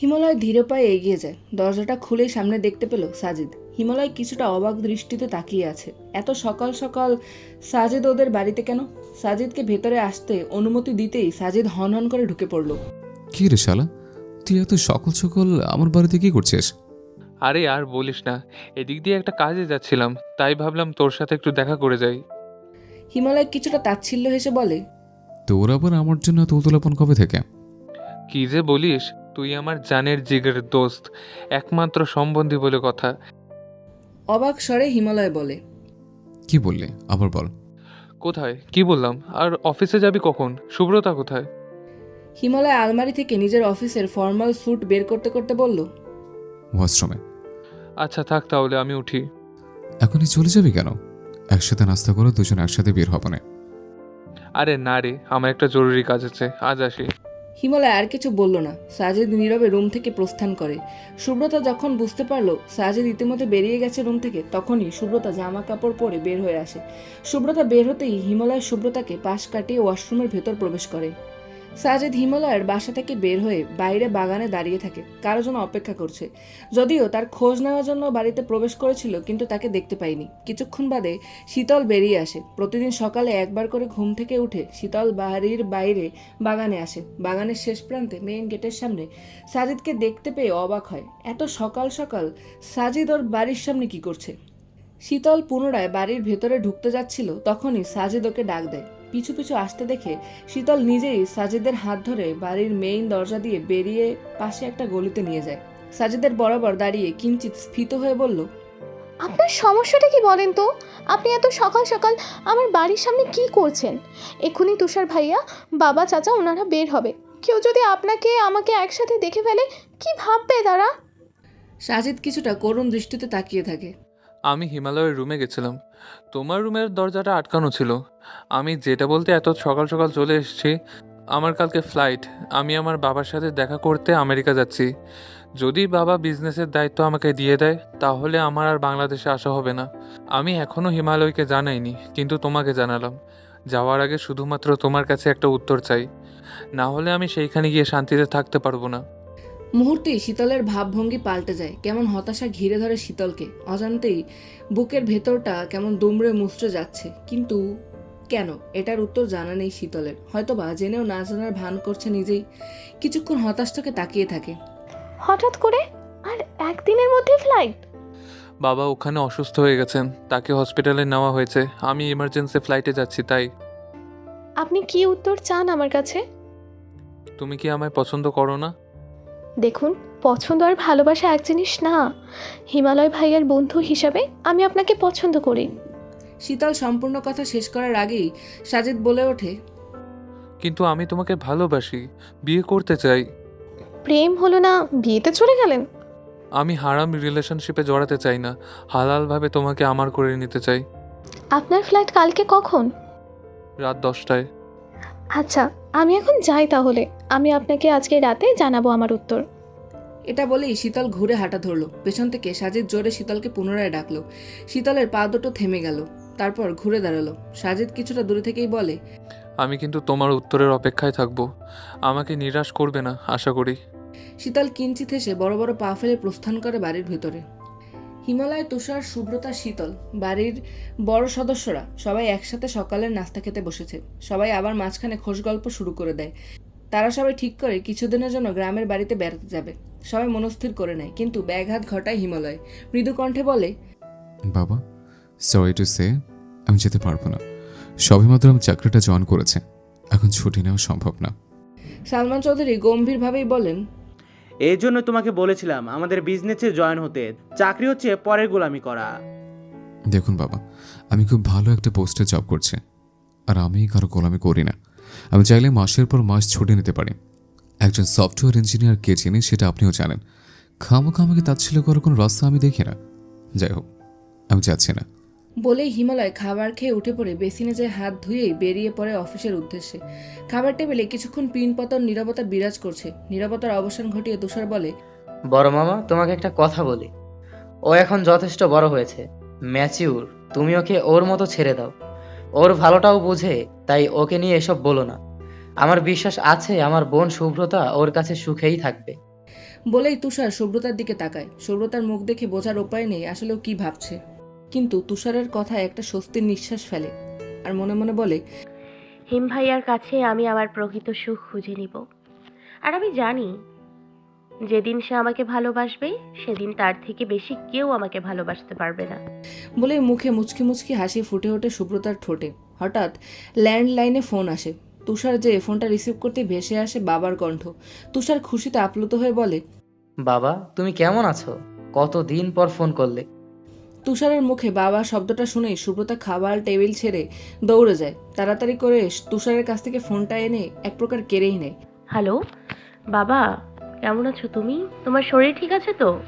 হিমালয় ধীরে পায়ে এগিয়ে যায়। দরজাটা খুলে সামনে দেখতে পেল সাজিদ। হিমালয় কিছুটা অবাক দৃষ্টিতে তাকিয়ে আছে। এত সকাল সকাল সাজিদ ওদের বাড়িতে কেন? সাজিদকে ভেতরে আসতে অনুমতি দিতেই সাজিদ হন হন করে ঢুকে পড়ল। কি রে শালা? তুই এত সকাল সকাল আমার বাড়িতে কি করছিস? আরে আর বলিস না এদিক দিয়ে একটা কাজে যাচ্ছিলাম তাই ভাবলাম তোর সাথে একটু দেখা করে যাই। হিমালয় কিছুটা তাচ্ছিল্য হেসে বলে তোর আবার আমার জন্য তোলতোলাপন কবে থেকে? কি যে বলিস তুই আমার জানের জিগের দোস্ত একমাত্র সম্বন্ধী বলে কথা। অবাক স্বরে হিমালয় বলে কি বললি? আবার বল। কোথায়? কি বললাম? আর অফিসে যাবি কখন? সুব্রতা কোথায়? হিমালয় আলমারি থেকে নিজের অফিসের ফর্মাল স্যুট বের করতে করতে বলল ওয়াশরুমে। আচ্ছা থাক তাহলে আমি উঠি। এখনই চলে যাবি কেন? একসাথে নাস্তা করো দুজন একসাথে বের হব না। আরে না রে আমার একটা জরুরি কাজ আছে আজ আসি। হিমালয় আর কিছু বলল না। সাজেদ নীরবে রুম থেকে প্রস্থান করে। সুব্রতা যখন বুঝতে পারল, সাজেদ ইতিমধ্যে বেরিয়ে গেছে রুম থেকে, তখনই সুব্রতা জামা কাপড় পরে বের হয়ে আসে। সুব্রতা বের হতেই হিমালয় সুব্রতাকে পাশ কাটিয়ে ওয়াশরুমের ভেতর প্রবেশ করে। সাজিদ হিমালয়ের বাসা থেকে বের হয়ে বাইরে বাগানে দাঁড়িয়ে থাকে, কারও জন্য অপেক্ষা করছে। যদিও তার খোঁজ নেওয়ার জন্য বাড়িতে প্রবেশ করেছিল, কিন্তু তাকে দেখতে পায়নি কিছুক্ষণ বাদে শীতল বেরিয়ে আসে। প্রতিদিন সকালে একবার করে ঘুম থেকে উঠে শীতল বাড়ির বাইরে বাগানে আসে। বাগানের শেষ প্রান্তে মেইন গেটের সামনে সাজিদকে দেখতে পেয়ে অবাক হয়। এত সকাল সকাল সাজিদ ওর বাড়ির সামনে কি করছে? শীতল পুনরায় বাড়ির ভেতরে ঢুকতে যাচ্ছিল, তখনই সাজিদ ওকে ডাক দেয়। পিছু পিছু আসতে দেখে শীতল নিজেই সাজেদের হাত ধরে বাড়ির মেইন দরজা দিয়ে বেরিয়ে পাশে একটা গলিতে নিয়ে যায়। সাজেদের বরাবর দাঁড়িয়ে কিঞ্চিত স্ফীত হয়ে বলল আপনার সমস্যাটা কি বলেন তো? আপনি এত সকাল সকাল আমার বাড়ির সামনে কি করছেন? এক্ষুনি তুষার ভাইয়া বাবা চাচা ওনারা বের হবে। কেউ যদি আপনাকে আমাকে একসাথে দেখে ফেলে কি ভাববে তারা? সাজিদ কিছুটা করুণ দৃষ্টিতে তাকিয়ে থাকে। আমি হিমালয়ের রুমে গেছিলাম। তোমার রুমের দরজাটা আটকানো ছিল। আমি যেটা বলতে এত সকাল সকাল চলে এসেছি, আমার কালকে ফ্লাইট আমি আমার বাবার সাথে দেখা করতে আমেরিকা যাচ্ছি। যদি বাবা বিজনেসের দায়িত্ব আমাকে দিয়ে দেয়, তাহলে আমার আর বাংলাদেশে আসা হবে না। আমি এখনও হিমালয়কে জানাইনি, কিন্তু তোমাকে জানালাম। যাওয়ার আগে শুধুমাত্র তোমার কাছে একটা উত্তর চাই। না হলে আমি সেইখানে গিয়ে শান্তিতে থাকতে পারব না। মুহূর্তেই শীতলের ভাবভঙ্গি পাল্টে যায় কেমন হতাশা ঘিরে ধরে শীতলকে। অজান্তেই বুকের ভেতরটা কেমন দুমড়ে মুচড়ে যাচ্ছে। কিন্তু কেন? এটার উত্তর জানা নেই শীতলের। হয়তোবা জেনেও না জানার ভান করছে নিজেই। কিছুক্ষণ হতাশ চোখে তাকিয়ে থাকে। হঠাৎ করে? আর একদিনের মধ্যে ফ্লাইট বাবা ওখানে অসুস্থ হয়ে গেছেন। তাকে হসপিটালে নেওয়া হয়েছে। আমি ইমার্জেন্সি ফ্লাইটে যাচ্ছি তাই। আপনি কি উত্তর চান আমার কাছে? তুমি কি আমায় পছন্দ করো না? দেখুন পছন্দ আর ভালোবাসা এক জিনিস না। হিমালয় ভাইয়ার বন্ধু হিসাবে আমি আপনাকে পছন্দ করি। শীতল সম্পূর্ণ কথা শেষ করার আগেই সাজিদ বলে ওঠে কিন্তু আমি তোমাকে ভালোবাসি বিয়ে করতে চাই। প্রেম হলো না বিয়েতে চলে গেলেন? আমি হারাম রিলেশনশিপে জড়াতে চাই না হালালভাবে তোমাকে আমার করে নিতে চাই। আপনার ফ্লাইট কালকে কখন? রাত দশটায়। আচ্ছা আমি এখন যাই তাহলে। আমি আপনাকে আজকে রাতে জানাব আমার উত্তর। এটা বলেই শীতল ঘুরে হাঁটা ধরলো। পেছন থেকে সাজিদ জোরে শীতলকে পুনরায় ডাকলো। শীতলের পা দুটো থেমে গেল। তারপর ঘুরে দাঁড়াল। সাজিদ কিছুটা দূরে থেকেই বলে আমি কিন্তু তোমার উত্তরের অপেক্ষায় থাকব। আমাকে নিরাশ করবে না আশা করি। শীতল কিঞ্চিত হেসে বড় বড় পা ফেলে প্রস্থান করে বাড়ির ভেতরে। হিমালয় তুষার সুব্রতা শীতল। বাড়ির বড় সদস্যরা সবাই একসাথে সকালের নাস্তা খেতে বসেছে। সবাই আবার মাঝখানে খোশ গল্প শুরু করে দেয়। তারা সবাই ঠিক করে কিছুদিনের জন্য গ্রামের বাড়িতে বেড়াতে যাবে। সবাই মনস্থির করে নেয় কিন্তু ব্যাঘাত ঘটায় হিমালয়। মৃদু কণ্ঠে বলে বাবা সরি টু সে আমি যেতে পারব না। সবেমাত্র আমি চাকরিটা জয়েন করেছে। এখন ছুটি নেওয়া সম্ভব না। সালমান চৌধুরী গম্ভীরভাবেই বলেন এই জন্য তোমাকে বলেছিলাম আমাদের বিজনেসে জয়েন হতে। চাকরি হচ্ছে পরের গোলামি করা। দেখুন বাবা, আমি খুব ভালো একটা পোস্টে জব করছি, আর আমি কারও গোলামি করি না। আমি চাইলে মাসের পর মাস ছুটি নিতে পারি। একজন সফটওয়্যার ইঞ্জিনিয়ার কে চিনি সেটা আপনিও জানেন। খামোখা আমাকে তাচ্ছিল্য করার কোনো রাস্তা আমি দেখি না। যাই হোক, আমি যাচ্ছি না। বলেই হিমালয় খাবার খেয়ে উঠে পড়ে বেসিনে যায় হাত ধুয়েই বেরিয়ে পড়ে অফিসের উদ্দেশ্যে। খাবার টেবিলে কিছুক্ষণ পিনপতন নীরবতা বিরাজ করছে। নীরবতার অবসান ঘটিয়ে তুষার বলে বড় মামা তোমাকে একটা কথা বলি। ও এখন যথেষ্ট বড় হয়েছে। ম্যাচিউর তুমি ওকে ওর মতো ছেড়ে দাও। ওর ভালোটাও বুঝে তাই ওকে নিয়ে এসব বলো না। আমার বিশ্বাস আছে আমার বোন শুভ্রতা ওর কাছে সুখেই থাকবে। বলেই তুষার সুব্রতার দিকে তাকায়। সুব্রতার মুখ দেখে বোঝার উপায় নেই আসলে ও কি ভাবছে। কিন্তু তুষারের কথায় একটা স্বস্তির নিঃশ্বাস ফেলে আর মনে মনে বলে হিম ভাইয়ার কাছে আমি আমার প্রকৃত সুখ খুঁজে নিব। আর আমি জানি যেদিন সে আমাকে ভালোবাসবে সেদিন তার থেকে বেশি কেউ আমাকে ভালোবাসতে পারবে না। বলে মুখে মুচকি মুচকি হাসি ফুটে ওঠে সুব্রতার ঠোঁটে। হঠাৎ ল্যান্ডলাইনে ফোন আসে। তুষার যে ফোনটা রিসিভ করতে ভেসে আসে বাবার কণ্ঠ। তুষার খুশিতে আপ্লুত হয়ে বলে বাবা তুমি কেমন আছো? কতদিন পর ফোন করলে? তুষারের মুখে বাবা শব্দটা শুনেই সুব্রতা খাবার টেবিল ছেড়ে দৌড়ে যায়। তাড়াতাড়ি করে তুষারের কাছ থেকে ফোনটা এনে এক প্রকার কেড়েই নেয়। হ্যালো? বাবা কেমন আছো তুমি? তোমার শরীর ঠিক আছে তো?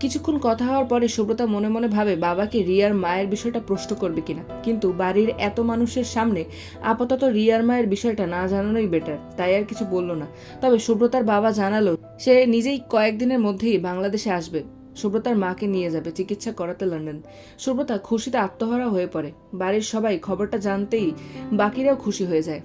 কিছুক্ষণ কথা হওয়ার পরে সুব্রতা মনে মনে ভাবে বাবাকে রিয়ার মায়ের বিষয়টা প্রশ্ন করবে কিনা। কিন্তু বাড়ির এত মানুষের সামনে আপাতত রিয়ার মায়ের বিষয়টা না জানানোই বেটার তাই আর কিছু বলল না। তবে সুব্রতার বাবা জানালো সে নিজেই কয়েকদিনের মধ্যেই বাংলাদেশে আসবে। সুব্রতার মাকে নিয়ে যাবে চিকিৎসা করাতে লন্ডন। সুব্রতা খুশিতে আত্মহারা হয়ে পড়ে। বাড়ির সবাই খবরটা জানতেই বাকিরাও খুশি হয়ে যায়।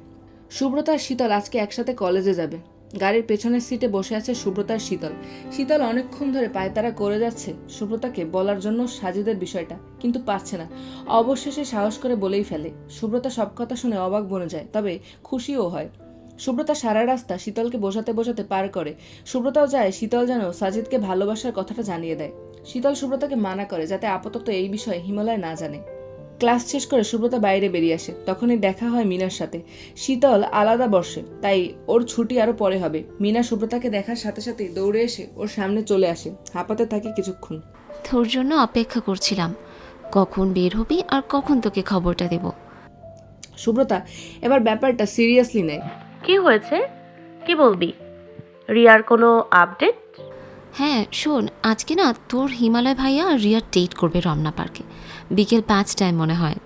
সুব্রতা আর শীতল আজকে একসাথে কলেজে যাবে। গাড়ির পেছনের সিটে বসে আছে সুব্রতার শীতল। শীতল অনেকক্ষণ ধরে পায়তারা করে যাচ্ছে সুব্রতাকে বলার জন্য সাজিদের বিষয়টা, কিন্তু পারছে না। অবশেষে সাহস করে বলেই ফেলে। সুব্রতা সব কথা শুনে অবাক বনে যায়, তবে খুশিও হয়। সুব্রতা সারা রাস্তা শীতলকে বোঝাতে বোঝাতে পার করে। সুব্রতাও যায় শীতল যেন সাজিদকে ভালোবাসার কথাটা জানিয়ে দেয়। শীতল সুব্রতাকে মানা করে যাতে আপাতত এই বিষয়ে হিমালয় না জানে। ক্লাস শেষ করে সুব্রতা বাইরে বেরিয়ে আসে। তখনই দেখা হয় মিনার সাথে। শীতল আলাদা বর্ষে তাই ওর ছুটি আরও পরে হবে। মিনা সুব্রতাকে দেখার সাথে সাথে দৌড়ে এসে ওর সামনে চলে আসে। হাঁপাতে থাকে কিছুক্ষণ। তোর জন্য অপেক্ষা করছিলাম। কখন বের হবি আর কখন তোকে খবরটা দেব? সুব্রতা এবার ব্যাপারটা সিরিয়াসলি নেয়। কি হয়েছে? কি বলবি? রিয়ার কোনো আপডেট হ্যাঁ শোন আজকে না তোর হিমালয় ভাইয়া আর রিয়া ডেট করবে রমনা পার্কে বিকেল পাঁচটায় মনে হয়।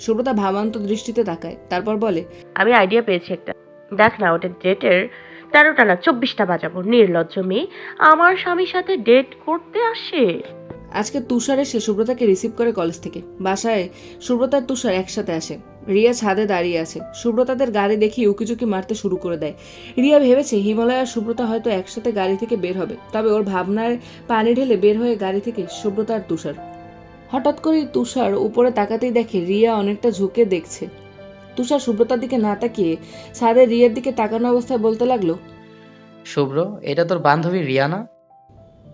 সুব্রতা ভাবান্ত দৃষ্টিতে তাকায় তারপর বলে আমি আইডিয়া পেয়েছি একটা। দেখ না ওটা ডেটের তেরোটা না চব্বিশটা বাজাবো। নির্লজ্জ মেয়ে আমার স্বামীর সাথে ডেট করতে আসে। আজকে তুষার এসে সুব্রতাকে রিসিভ করে কলেজ থেকে। বাসায় সুব্রতার তুষার একসাথে আসে। রিয়া ছাদে দাঁড়িয়ে আছে। সুব্রতাদের গাড়ি দেখি উকিচুকি মারতে শুরু করে দেয়। রিয়া ভেবেছে হিমালয় আর সুব্রতা হয়তো একসাথে গাড়ি থেকে বের হবে। তবে ওর ভাবনায় পানি ঢেলে বের হয়ে গাড়ি থেকে সুব্রতা আর তুষার। হঠাৎ করেই তুষার উপরে তাকাতেই দেখে রিয়া অনেকটা ঝুঁকে দেখছে। তুষার সুব্রতার দিকে না তাকিয়ে ছাদে রিয়ার দিকে তাকানো অবস্থায় বলতে লাগল শুভ্র এটা তোর বান্ধবী রিয়া না?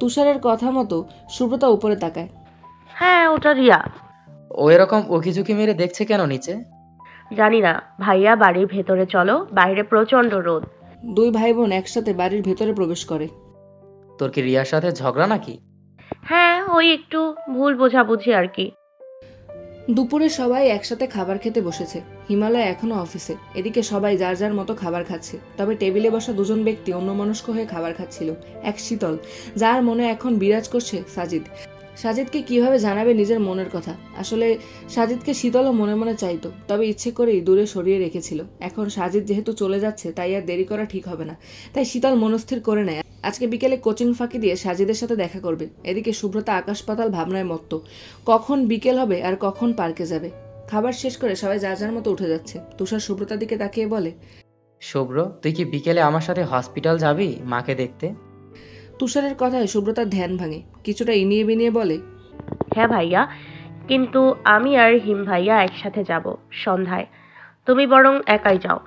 তুষারের কথা মতো সুব্রতা উপরে তাকায় হ্যাঁ ওটা রিয়া। ও এরকম উকিঝুঁকি মেরে দেখছে কেন নিচে? জানি না ভাইয়া বাড়ির ভেতরে চলো বাইরে প্রচণ্ড রোদ। দুই ভাই বোন একসাথে বাড়ির ভেতরে প্রবেশ করে। তোর কি রিয়ার সাথে ঝগড়া নাকি? হ্যাঁ ওই একটু ভুল বোঝাবুঝি আর কি। দুপুরে সবাই একসাথে খাবার খেতে বসেছে। হিমালয় এখনও অফিসে। এদিকে সবাই যার যার মতো খাবার খাচ্ছে। তবে টেবিলে বসা দুজন ব্যক্তি অন্যমনস্ক হয়ে খাবার খাচ্ছিল। এক শীতল যার মনে এখন বিরাজ করছে সাজিদ। সাজিদকে কীভাবে জানাবে নিজের মনের কথা? আসলে সাজিদকে শীতলও মনে মনে চাইতো, তবে ইচ্ছে করেই দূরে সরিয়ে রেখেছিল। এখন সাজিদ যেহেতু চলে যাচ্ছে, তাই আর দেরি করা ঠিক হবে না। তাই শীতল মনস্থির করে নেয়। আজকে বিকেলে কোচিং ফাঁকি দিয়ে সাজিদের সাথে দেখা করবে। এদিকে সুব্রতা আকাশ পাতাল ভাবনায় মত্ত। কখন বিকেল হবে আর কখন পার্কে যাবে? খাবার শেষ করে সবাই যা যার মতো উঠে যাচ্ছে। তুষার সুব্রতার দিকে তাকিয়ে বলে শুভ্র তুই কি বিকেলে আমার সাথে হসপিটাল যাবি মাকে দেখতে? তুষারের কথায় সুব্রতার ধ্যান ভাঙে কিছুটা ইনিয়ে বিনিয়ে বলে হ্যাঁ ভাইয়া কিন্তু আমি আর হিম ভাইয়া একসাথে যাব সন্ধ্যায়। তুমি বরং একাই যাও।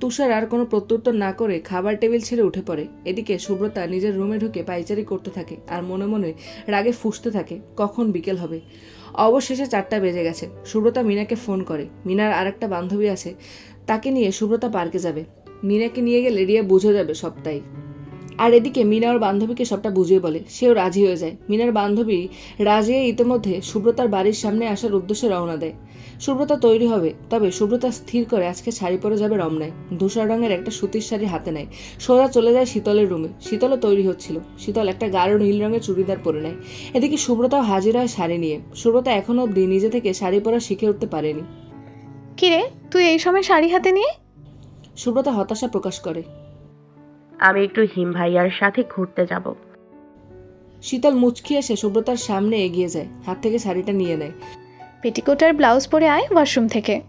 তুষার আর কোনো প্রত্যুত্তর না করে খাবার টেবিল ছেড়ে উঠে পড়ে। এদিকে সুব্রতা নিজের রুমে ঢুকে পাইচারি করতে থাকে আর মনে মনে রাগে ফুঁসতে থাকে কখন বিকেল হবে। অবশেষে চারটা বেজে গেছে। সুব্রতা মিনাকে ফোন করে। মিনার আরেকটা বান্ধবী আছে তাকে নিয়ে সুব্রতা পার্কে যাবে। মিনাকে নিয়ে গেলে রিয়া বুঝে যাবে সবটাই। আর এদিকে মিনা ওর বান্ধবীকে সবটা বুঝিয়ে বলে সেও রাজি হয়ে যায়। মিনার বান্ধবী রাজি ইতিমধ্যে সুব্রতার বাড়ির সামনে আসার উদ্দেশ্যে রওনা দেয়। সুব্রতা তৈরি হবে তবে সুব্রতা স্থির করে আজকে শাড়ি পরে যাবে রমনায়। ধূসর রঙের একটা সুতির শাড়ি হাতে নেয়। সোজা চলে যায় শীতলের রুমে শীতলও তৈরি হচ্ছিল। শীতল একটা গাঢ় নীল রঙের চুড়িদার পরে নেয়। এদিকে সুব্রতাও হাজির হয় শাড়ি নিয়ে। সুব্রতা এখনও অবধি নিজে থেকে শাড়ি পরা শিখে উঠতে পারেনি। কিরে তুই এই সময় শাড়ি হাতে নিয়ে? সুব্রতা হতাশা প্রকাশ করে। আমি একটু হিম ভাইয়ার সাথে ঘুরতে যাব। শীতল মুচকি এসে সুব্রতার সামনে এগিয়ে যায় হাত থেকে শাড়িটা নিয়ে নেয়। পেটিকোট আর ব্লাউজ পরে আয় ওয়াশরুম থেকে।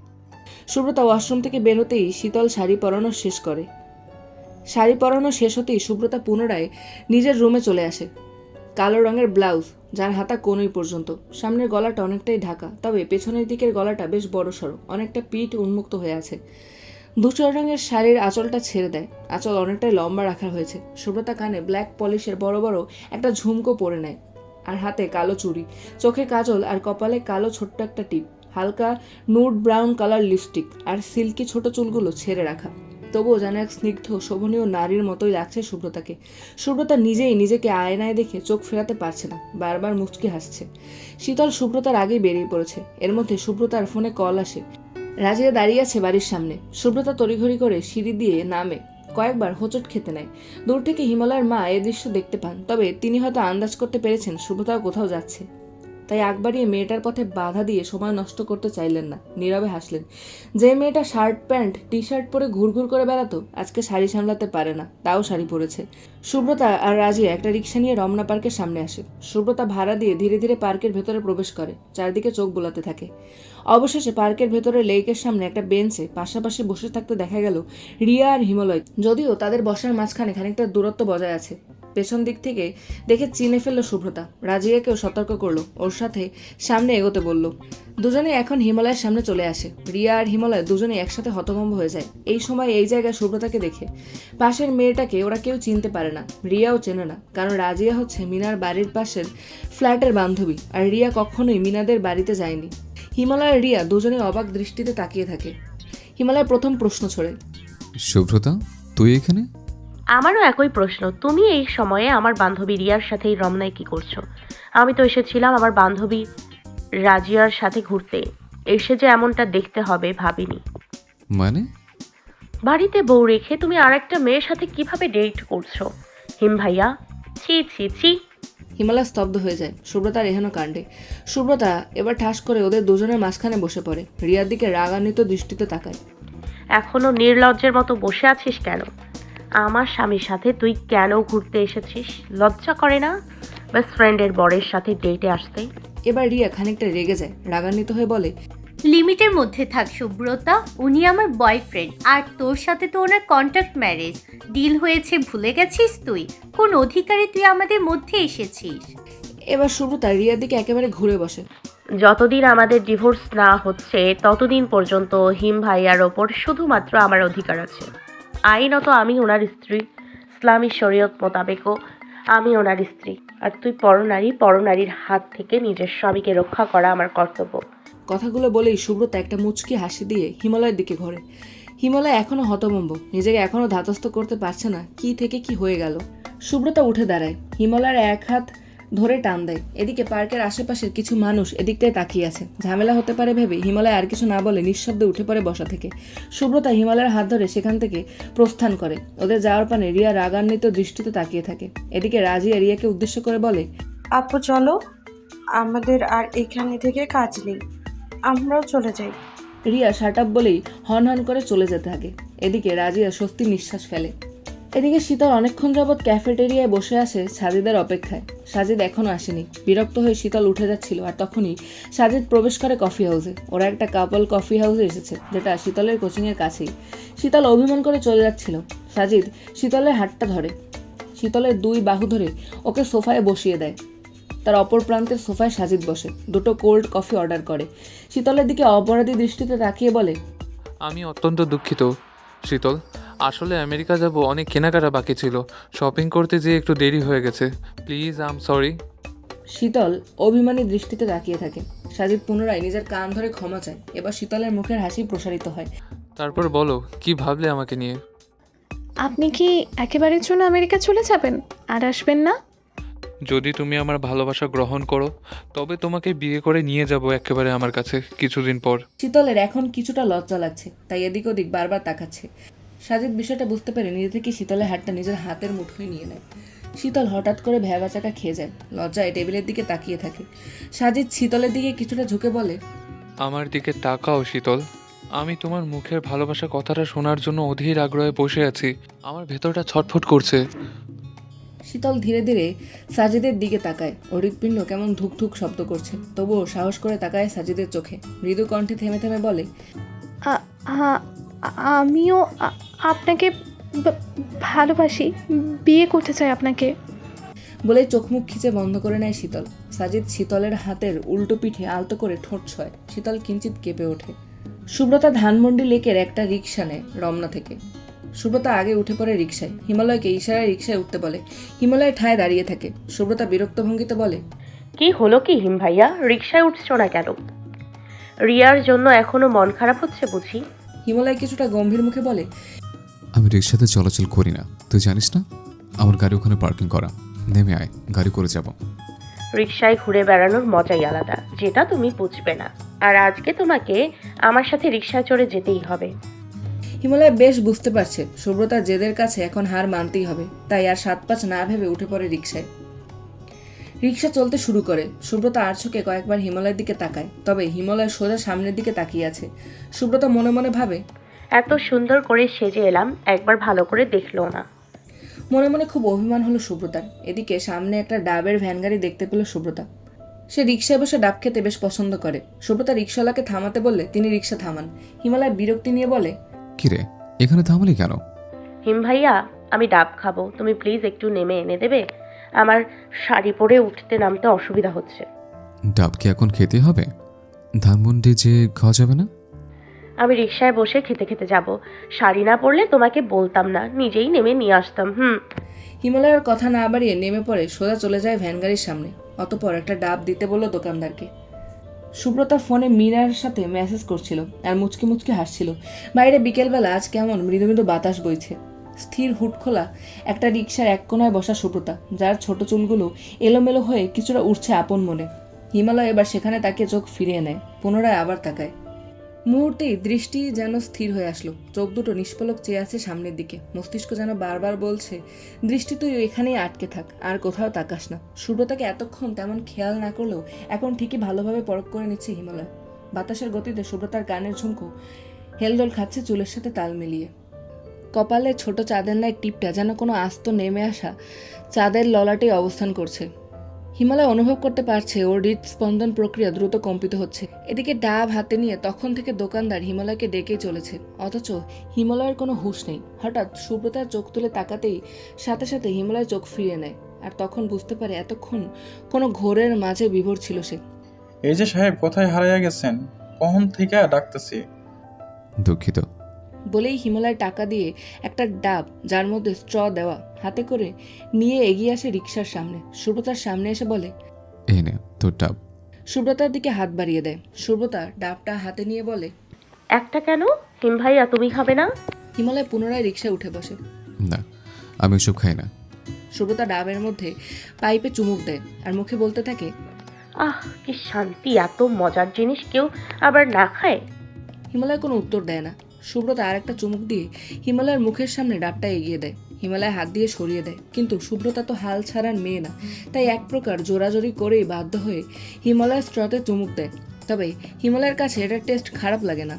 সুব্রতা ওয়াশরুম থেকে বের হতেই শীতল শাড়ি পরানো শেষ করে। শাড়ি পরানো শেষ হতেই সুব্রতা পুনরায় নিজের রুমে চলে আসে। কালো রঙের ব্লাউজ যার হাতা কোনই পর্যন্ত। সামনের গলাটা অনেকটাই ঢাকা তবে পেছনের দিকের গলাটা বেশ বড় সড়ো অনেকটা পিঠ উন্মুক্ত হয়ে আছে। ধূসর রঙের শাড়ির আঁচলটা ছেড়ে দেয়। আঁচল অনেকটাই লম্বা রাখা হয়েছে। সুব্রতা কানে ব্ল্যাক পলিশের বড় বড় একটা ঝুমকো পরে নেয়। আর হাতে কালো চুড়ি। চোখে কাজল আর কপালে কালো ছোট্ট একটা টিপ। হালকা নুড ব্রাউন কালার লিপস্টিক আর সিল্কি ছোট চুলগুলো ছেড়ে রাখা। তবুও যেন এক স্নিগ্ধ, শোভনীয় নারীর মতোই লাগছে সুব্রতাকে। সুব্রতা নিজেই নিজেকে আয়নায় দেখে চোখ ফেরাতে পারছে না। বারবার মুচকি হাসছে। শীতল সুব্রতার আগেই বেরিয়ে পড়েছে। এর মধ্যে সুব্রতার ফোনে কল আসে। রাজিয়া দাঁড়িয়ে আছে বাড়ির সামনে। সুব্রতা তড়িঘড়ি করে সিঁড়ি দিয়ে নামে। কয়েকবার হোঁচট খেতে নেয়। দূর থেকে হিমালয়ের মা এ দৃশ্য দেখতে পান, তবে তিনি হয়তো আন্দাজ করতে পেরেছেন সুব্রতাও কোথাও যাচ্ছে। তাই আগ বাড়িয়ে মেয়েটার পথে বাধা দিয়ে সময় নষ্ট করতে চাইলেন না, নীরবে হাসলেন। যে মেয়েটা শার্ট, প্যান্ট টি শার্ট পরে ঘুরঘুর করে বেড়াতো, আজকে শাড়ি সামলাতে পারে না, তাও শাড়ি পরেছে। সুব্রতা আর রাজিয়া একটা রিক্সা নিয়ে রমনা পার্কের সামনে আসে। সুব্রতা ভাড়া দিয়ে ধীরে ধীরে পার্কের ভেতরে প্রবেশ করে, চারদিকে চোখ বোলাতে থাকে। অবশেষে পার্কের ভেতরে লেকের সামনে একটা বেঞ্চে পাশাপাশি বসে থাকতে দেখা গেল রিয়া আর হিমালয়, যদিও তাদের বসার মাঝখানে খানিকটা দূরত্ব বজায় আছে। পেছন দিক থেকে দেখে চিনে ফেলল সুব্রতা রাজিয়াকেও সতর্ক করল। ওর সাথে সামনে এগোতে বলল দুজনে এখন হিমালয়ের সামনে চলে আসে। রিয়া আর হিমালয় দুজনে একসাথে হতভম্ব হয়ে যায়। এই সময় এই জায়গায় সুব্রতাকে দেখে। পাশের মেয়েটাকে ওরা কেউ চিনতে পারে না। রিয়াও চেনে না। কারণ রাজিয়া হচ্ছে মিনার বাড়ির পাশের ফ্ল্যাটের বান্ধবী। আর রিয়া কখনোই মিনাদের বাড়িতে যায়নি। হিমালয় আর রিয়া দুজনে অবাক দৃষ্টিতে তাকিয়ে থাকে। হিমালয় প্রথম প্রশ্ন ছড়ে, শুভ্রতা, তুই এখানে? আমারও একই প্রশ্ন তুমি এই সময়ে আমার বান্ধবী রিয়ার সাথে এই রমনায় কি করছ? আমি তো এসেছিলাম আমার বান্ধবী রাজিয়ার সাথে ঘুরতে এসে যে এমনটা দেখতে হবে ভাবিনি। মানে? বাড়িতে বউ রেখে তুমি আর একটা মেয়ের সাথে কীভাবে ডেট করছ? হিম ভাইয়া ছি ছি ছি। হিমালয় স্তব্ধ হয়ে যায় সুব্রতার এহেন কাণ্ডে। সুব্রতা এবার ঠাস করে ওদের দুজনের মাঝখানে বসে পড়ে রিয়ার দিকে রাগান্বিত দৃষ্টিতে তাকায়। এখনও নির্লজ্জের মতো বসে আছিস কেন? আমার স্বামীর সাথে তুই কেন ঘুরতে এসেছিস? লজ্জা করে না? বেস্ট ফ্রেন্ডের বরের সাথে ডেটে আসতে। এবার রিয়া খানিকটা রেগে যায় রাগান্বিত হয়ে বলে লিমিটের মধ্যে থাক সুব্রতা উনি আমার বয়ফ্রেন্ড আর তোর সাথে তো ওনার কন্ট্যাক্ট ম্যারেজ ডিল হয়েছে ভুলে গেছিস তুই? কোন অধিকারে তুই আমাদের মধ্যে এসেছিস? এবার সুব্রতা রিয়ার দিকে একেবারে ঘুরে বসে। যতদিন আমাদের ডিভোর্স না হচ্ছে ততদিন পর্যন্ত হিম ভাইয়ার ওপর শুধুমাত্র আমার অধিকার আছে। আইনত আমি ওনার স্ত্রী, ইসলামী শরীয়ত মোতাবেকও আমি ওনার স্ত্রী। আর তুই পরনারী পরনারীর হাত থেকে নিজের স্বামীকে রক্ষা করা আমার কর্তব্য। কথাগুলো বলেই সুব্রত একটা মুচকি হাসি দিয়ে হিমালয়ের দিকে ঘোরে। হিমালয় এখনও হতমম্ব নিজেকে এখনও ধাতস্থ করতে পারছে না, কি থেকে কি হয়ে গেল। সুব্রতা উঠে দাঁড়ায়। হিমালয়ের এক হাত ধরে টান দেয়। এদিকে পার্কের আশেপাশের কিছু মানুষ এদিকটায় তাকিয়ে আছে। ঝামেলা হতে পারে ভেবে হিমালয় আর কিছু না বলে নিঃশব্দে উঠে পড়ে বসা থেকে। সুব্রতা হিমালয়ের হাত ধরে সেখান থেকে প্রস্থান করে। ওদের যাওয়ার পানে রিয়া রাগান্বিত দৃষ্টিতে তাকিয়ে থাকে। এদিকে রাজিয়া রিয়াকে উদ্দেশ্য করে বলে আপু চলো। আমাদের আর এখানে থেকে কাজ নেই। আমরাও চলে যাই। রিয়া শার্ট আপ বলেই হন হন করে চলে যেতে থাকে। এদিকে রাজিয়া স্বস্তির নিঃশ্বাস ফেলে। এদিকে শীতল অনেকক্ষণ যাবৎ ক্যাফেটেরিয়ায় বসে আছে সাজিদের অপেক্ষায়। সাজিদ এখনও আসেনি। বিরক্ত হয়ে শীতল উঠে যাচ্ছিল আর তখনই সাজিদ প্রবেশ করে কফি হাউসে। ওরা একটা কাপল কফি হাউসে এসেছে, যেটা শীতলের কোচিংয়ের কাছেই। শীতল অভিমান করে চলে যাচ্ছিল। সাজিদ শীতলের হাতটা ধরে। শীতলের দুই বাহু ধরে ওকে সোফায় বসিয়ে দেয়। তার অপর প্রান্তের সোফায় সাজিদ বসে। দুটো কোল্ড কফি অর্ডার করে। শীতলের দিকে অপরাধী দৃষ্টিতে তাকিয়ে বলে, আমি অত্যন্ত দুঃখিত, শীতল। আসলে আমেরিকা যাব অনেক কেনাকাটা বাকি ছিল। শপিং করতে যেয়ে একটু দেরি হয়ে গেছে। প্লিজ আই এম সরি শীতল অভিমানী দৃষ্টিতে তাকিয়ে থাকে। সাজিদ পুনরায় নিজের কান ধরে ক্ষমা চায়। এবার শীতলের মুখের হাসি প্রসারিত হয়। তারপর বলো কি ভাবলে আমাকে নিয়ে? আপনি কি একেবারের জন্য আমেরিকা চলে যাবেন? আর আসবেন না? যদি তুমি আমার ভালোবাসা গ্রহণ করো তবে তোমাকে বিয়ে করে নিয়ে যাব একেবারে আমার কাছে কিছুদিন পর। শীতলের এখন কিছুটা লজ্জা লাগছে তাই এদিক ওদিক বারবার তাকাচ্ছে। সাজিদ বিষয়টা বুঝতে পেরে নিজে থেকে শীতলের হাতটা নিজের হাতের মুঠোয় নিয়ে নেয়। শীতল হঠাৎ করে ভ্যাবাচাকা খেয়ে যায় লজ্জায় টেবিলের দিকে তাকিয়ে থাকে। সাজিদ শীতলের দিকে কিছুটা ঝুঁকে বলে আমার দিকে তাকাও শীতল। আমি তোমার মুখের ভালোবাসা কথাটা শোনার জন্য অধীর আগ্রহে বসে আছি। আমার ভেতরটা ছটফট করছে। শীতল ধীরে ধীরে সাজিদের দিকে তাকায়। হৃৎপিণ্ড কেমন ধুকধুক শব্দ করছে। তবুও সাহস করে তাকায় সাজিদের চোখে। মৃদু কণ্ঠে থেমে থেমে বলে আমিও আপনাকে ভালোবাসি বিয়ে করতে চাই আপনাকে। বলে চোখ মুখ খিচে বন্ধ করে নেয় শীতল। সাজিদ শীতলের হাতের উল্টো পিঠে আলতো করে ঠোঁট ছয়। শীতল কিঞ্চিত কেঁপে ওঠে। সুব্রতা ধানমন্ডি লেকের একটা রিক্সা নেয় রমনা থেকে। সুব্রতা আগে উঠে পড়ে রিক্সায় হিমালয়কে ইশারায় রিক্সায় উঠতে বলে। হিমালয় ঠায় দাঁড়িয়ে থাকে। সুব্রতা বিরক্ত ভঙ্গিতে বলে কি হলো কি হিম ভাইয়া রিক্সায় উঠছো না কেন? রিয়ার জন্য এখনও মন খারাপ হচ্ছে বুঝি? হিমালয় কিছুটা গম্ভীর মুখে বলে আমি রিক্সাতে চলাচল করি না। তুই জানিস না? আমার গাড়ি ওখানে পার্কিং করা। নেমে আয় গাড়ি করে যাব। রিক্সায় ঘুরে বেড়ানোর মজাই আলাদা। যেটা তুমি বুঝবে না। আর আজকে তোমাকে আমার সাথে রিক্সায় চড়ে যেতেই হবে। হিমালয় বেশ বুঝতে পারছে সুব্রতার জেদের কাছে এখন হার মানতেই হবে। তাই আর সাত পাঁচ না ভেবে উঠে পড়ে রিক্সায় রিক্সা চলতে শুরু করে। সুব্রত আর চোখে কয়েকবার হিমালয়ের দিকে তাকায় তবে হিমালয় সোজা সামনের দিকে তাকিয়ে আছে। সুব্রতা মনে মনে ভাবে এত সুন্দর করে সেজে এলাম একবার ভালো করে দেখল না। মনে মনে খুব অভিমান হলো সুব্রতার। এদিকে সামনে একটা ডাবের ভ্যান গাড়ি দেখতে পেল সুব্রতা। সে রিক্সায় বসে ডাব খেতে বেশ পছন্দ করে। সুব্রতা রিক্সাওয়ালাকে থামাতে বললে তিনি রিক্সা থামান। হিমালয় বিরক্তি নিয়ে বলে কিরে এখানে থামলি কেন? হিম ভাইয়া আমি ডাব খাব। তুমি প্লিজ একটু নেমে এনে দেবে? আমার শাড়ি পরে উঠতে নামতে অসুবিধা হচ্ছে। ডাব কি এখন খেতে হবে? ধানমন্ডি যে খাওয়া যাবে না? আমি রিক্সায় বসে খেতে খেতে যাব। শাড়ি না পরলে তোমাকে বলতাম না নিজেই নেমে নিয়ে আসতাম হুম। হিমালয়ের কথা না বাড়িয়ে নেমে পড়ে সোজা চলে যায় ভ্যান গাড়ির সামনে। অতপর একটা ডাব দিতে বলল দোকানদারকে। সুব্রতা ফোনে মীরার সাথে মেসেজ করছিল আর মুচকি মুচকি হাসছিল। বাইরে বিকেলবেলা আজ কেমন মৃদু মৃদু বাতাস বইছে। স্থির হুট খোলা, একটা রিক্সার এক কোনায় বসা সুব্রতা, যার ছোট চুলগুলো এলোমেলো হয়ে কিছুটা উঠছে আপন মনে। হিমালয় এবার সেখানে তাকে চোখ ফিরিয়ে নেয়, পুনরায় আবার তাকায়। মুহূর্তেই দৃষ্টি যেন স্থির হয়ে আসলো। চোখ দুটো নিষ্পলক চেয়ে আছে সামনের দিকে। মস্তিষ্ক যেন বারবার বলছে, দৃষ্টি তুই এখানেই আটকে থাক, আর কোথাও তাকাস না। সুব্রতাকে এতক্ষণ তেমন খেয়াল না করলেও এখন ঠিকই ভালোভাবে পরখ করে নিচ্ছে হিমালয়। বাতাসের গতিতে সুব্রতার গানের ঝুমকো হেলদোল খাচ্ছে চুলের সাথে তাল মিলিয়ে। কপালে ছোট চাঁদের লাই টিপটা যেন কোনো আস্ত নেমে আসা চাঁদের ললাটে অবস্থান করছে। হিমালয় অনুভব করতে পারছে ওর হৃদস্পন্দন প্রক্রিয়া দ্রুত কম্পিত হচ্ছে। এদিকে ডাব হাতে নিয়ে তখন থেকে দোকানদার হিমালয়কে ডেকে চলেছে। অথচ হিমালয়ের কোনো হুঁশ নেই। হঠাৎ সুব্রতার চোখ তুলে তাকাতেই সাথে সাথে হিমালয় চোখ ফিরিয়ে নেয় আর তখন বুঝতে পারে এতক্ষণ কোনো ঘোরের মাঝে বিভোর ছিল সে। এই যে সাহেব কোথায় হারাইয়া গেছেন? কখন থেকে ডাকতেছি? দুঃখিত। বলেই হিমালয় টাকা দিয়ে একটা ডাব যার মধ্যে স্ট্র দেওয়া হাতে করে নিয়ে এগিয়ে আসে রিক্সার সামনে। সুব্রতার সামনে এসে বলে এই নে তোর ডাব। সুব্রতার দিকে হাত বাড়িয়ে দেয়। সুব্রতা ডাবটা হাতে নিয়ে বলে একটা কেন? হিম ভাইয়া তুমি খাবে না? হিমালয় পুনরায় রিক্সায় উঠে বসে। না আমি ওসব খাই না। সুব্রতা ডাবের মধ্যে পাইপে চুমুক দেয় আর মুখে বলতে থাকে আহ কি শান্তি এত মজার জিনিস কেউ আবার না খায়? হিমালয় কোনো উত্তর দেয় না। সুব্রতা আর একটা চুমুক দিয়ে হিমালয়ের মুখের সামনে ডাবটা এগিয়ে দেয়। হিমালয় হাত দিয়ে সরিয়ে দেয়। কিন্তু সুব্রতা তো হাল ছাড়ার মেয়ে না। তাই এক প্রকার জোরাজোরি করেই বাধ্য হয়ে হিমালয়ের স্ট্রতে চুমুক দেয়। তবে হিমালয়ের কাছে এটার টেস্ট খারাপ লাগে না।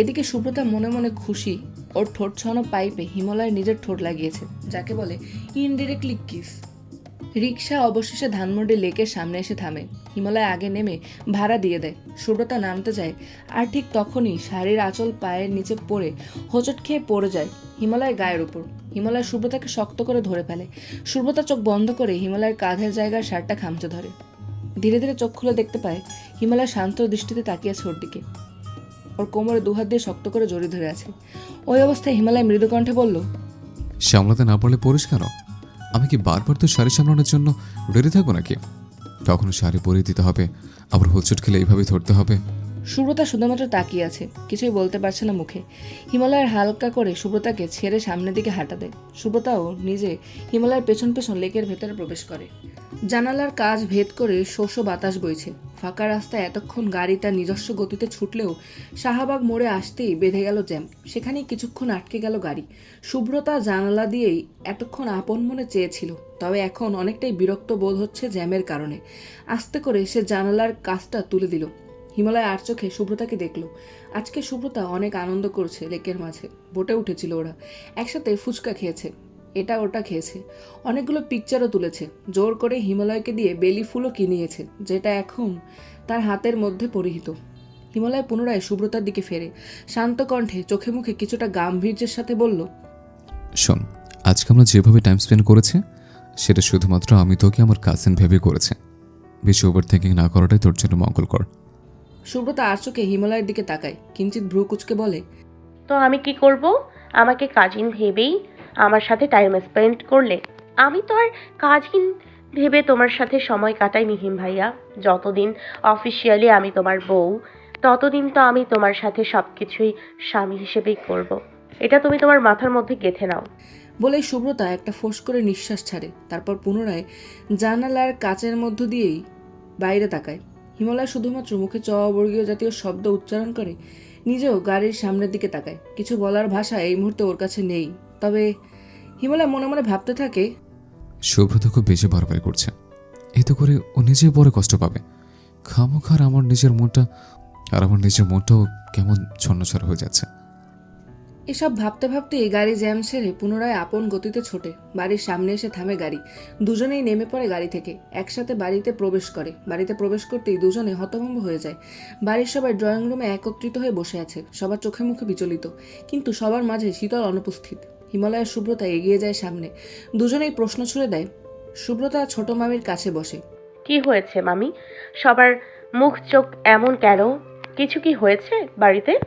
এদিকে সুব্রতা মনে মনে খুশি ওর ঠোঁট ছড়ানো পাইপে হিমালয় নিজের ঠোঁট লাগিয়েছে, যাকে বলে ইনডিরেক্টলি কিস রিক্সা অবশেষে ধানমন্ডি লেকের সামনে এসে থামে। হিমালয় আগে নেমে ভাড়া দিয়ে দেয়। সুব্রতা নামতে যায় আর ঠিক তখনই শাড়ির আঁচল পায়ের নিচে পড়ে হোঁচট খেয়ে পড়ে যায় হিমালয় গায়ের উপর। হিমালয় সুব্রতাকে শক্ত করে ধরে ফেলে। সুব্রতা চোখ বন্ধ করে হিমালয়ের কাঁধের জায়গায় শার্টটা খামচে ধরে। ধীরে ধীরে চোখ খুলে দেখতে পায় হিমালয় শান্ত দৃষ্টিতে তাকিয়ে আছে ওর দিকে। ওর কোমরে দুহাত দিয়ে শক্ত করে জড়িয়ে ধরে আছে। ওই অবস্থায় হিমালয় মৃদু কণ্ঠে বলল সামলাতে না পারলে পড়িস কেন? আমি কি বারবার তো শাড়ি সামলানোর জন্য রেডি থাকব নাকি? তখনও শাড়ি পরিয়ে দিতে হবে। আবার হোঁচট খেলে এইভাবেই ধরতে হবে। সুব্রতা শুধুমাত্র তাকিয়ে আছে, কিছুই বলতে পারছে না মুখে। হিমালয়ের হালকা করে সুব্রতাকে ছেড়ে সামনের দিকে হাঁটা দেয়। সুব্রতাও নিজে হিমালয়ের পেছন পেছন লেকের ভেতরে প্রবেশ করে। জানালার কাজ ভেদ করে শোষ বাতাস বইছে। ফাঁকা রাস্তায় এতক্ষণ গাড়ি তার নিজস্ব গতিতে ছুটলেও শাহবাগ মোড়ে আসতেই বেঁধে গেল জ্যাম। সেখানেই কিছুক্ষণ আটকে গেল গাড়ি। শুভ্রতা জানালা দিয়েই এতক্ষণ আপন মনে চেয়েছিল, তবে এখন অনেকটাই বিরক্ত বোধ হচ্ছে জ্যামের কারণে। আস্তে করে সে জানালার কাজটা তুলে দিল। হিমালয় আর চোখে শুভ্রতাকে দেখল। আজকে শুভ্রতা অনেক আনন্দ করছে লেকের মাঝে। বোটে উঠেছিল ওরা। একসাথে ফুচকা খেয়েছে। এটা ওটা খেয়েছে। অনেকগুলো পিকচারও তুলেছে। জোর করে হিমালয়কে দিয়ে বেলি ফুলও কিনিয়েছে, যেটা এখন তার হাতের মধ্যে পরিহিত। হিমালয় পুনরায় সুব্রতার দিকে ফেরে। শান্ত কণ্ঠে চোখে মুখে কিছুটা গাম্ভীর্যের সাথে বলল, শোন, আজকে আমরা যেভাবে টাইম স্পেন্ড করেছি, সেটা শুধুমাত্র আমি তোকে আমার কাজিন ভেবে করেছে। বেশি ওভার থিঙ্কিং না করাটাই তোর জন্য মঙ্গলকর। সুব্রতা আর চোখে হিমালয়ের দিকে তাকায়। কিঞ্চিত ভ্রু কুচকে বলে তো আমি কি করব? আমাকে কাজিন ভেবেই আমার সাথে টাইম স্পেন্ড করলে। আমি তো আর কাজিন ভেবে তোমার সাথে সময় কাটাইনি হিম ভাইয়া। যতদিন অফিসিয়ালি আমি তোমার বউ ততদিন তো আমি তোমার সাথে সব কিছুই স্বামী হিসেবেই করব। এটা তুমি তোমার মাথার মধ্যে গেঁথে নাও। বলেই সুব্রতা একটা ফোঁস করে নিঃশ্বাস ছাড়ে। তারপর পুনরায় জানালার কাচের মধ্য দিয়েই বাইরে তাকায়। হিমালয় শুধুমাত্র মুখে চবর্গীয় জাতীয় শব্দ উচ্চারণ করে, নিজেও গাড়ির সামনের দিকে তাকায়। কিছু বলার ভাষা এই মুহূর্তে ওর কাছে নেই। তবে হিমালয় মনে মনে ভাবতে থাকে সুব্রত খুব বেশি বারবার করছে। এতে করে ও নিজে বড় কষ্ট পাবে। খামোখার আমার নিজের মনটা, আর আমার নিজের মনটাও কেমন ছন্নছাড় হয়ে যাচ্ছে। এসব ভাবতে ভাবতেই গাড়ি জ্যাম সেরে পুনরায় আপন গতিতে ছোটে। বাড়ির সামনে এসে থামে গাড়ি। দুজনেই নেমে পড়ে গাড়ি থেকে। একসাথে বাড়িতে প্রবেশ করে। বাড়িতে প্রবেশ করতেই দুজনে হতভম্ব হয়ে যায়। বাড়ির সবাই ড্রয়িং রুমে একত্রিত হয়ে বসে আছে। সবার চোখে মুখে বিচলিত। কিন্তু সবার মাঝে শীতল অনুপস্থিত। হিমালয়ের সুব্রতা এগিয়ে যায় সামনে। দুজনেই প্রশ্ন ছুড়ে দেয়, সুব্রতা ছোট মামির কাছে বসে। কি হয়েছে মামি? সবার মুখ চোখ এমন কেন? কিছু কি হয়েছে বাড়িতে?